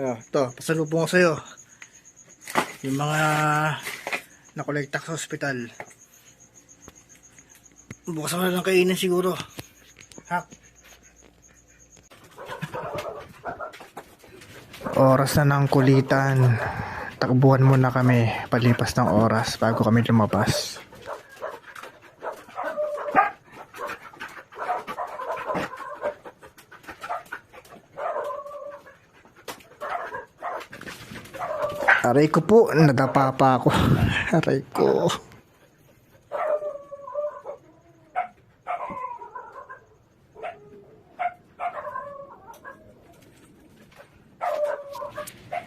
oh, to, pasalubong ko sa'yo. Yung mga nakolekta sa ospital. Bukas na lang kainin siguro. Ha? Oras na ng kulitan. Takbuhan muna kami palipas ng oras bago kami lumabas. Aray ko po, nadapa pa ako. Aray ko.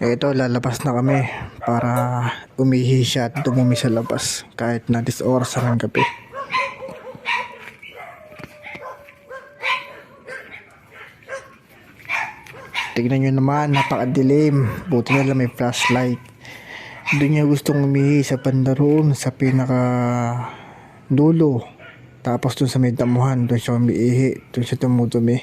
Ito, lalabas na kami para umihi siya at dumumi sa labas kahit na 10 oras ng gabi. Tignan nyo naman, napakadilim. Buti na lang may flashlight. Doon niya gustong umihi sa pandaroon sa pinaka dulo. Tapos doon sa may damuhan, doon siya umiihi, doon siya tumudumi.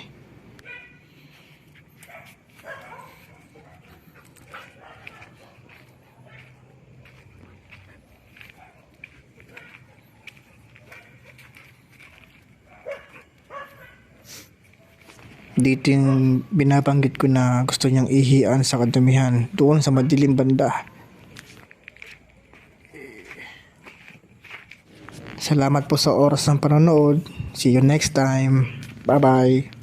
Dito yung binabanggit ko na gusto niyang ihian sa kadumihan doon sa madilim banda. Salamat po sa oras ng panonood. See you next time. Bye-bye.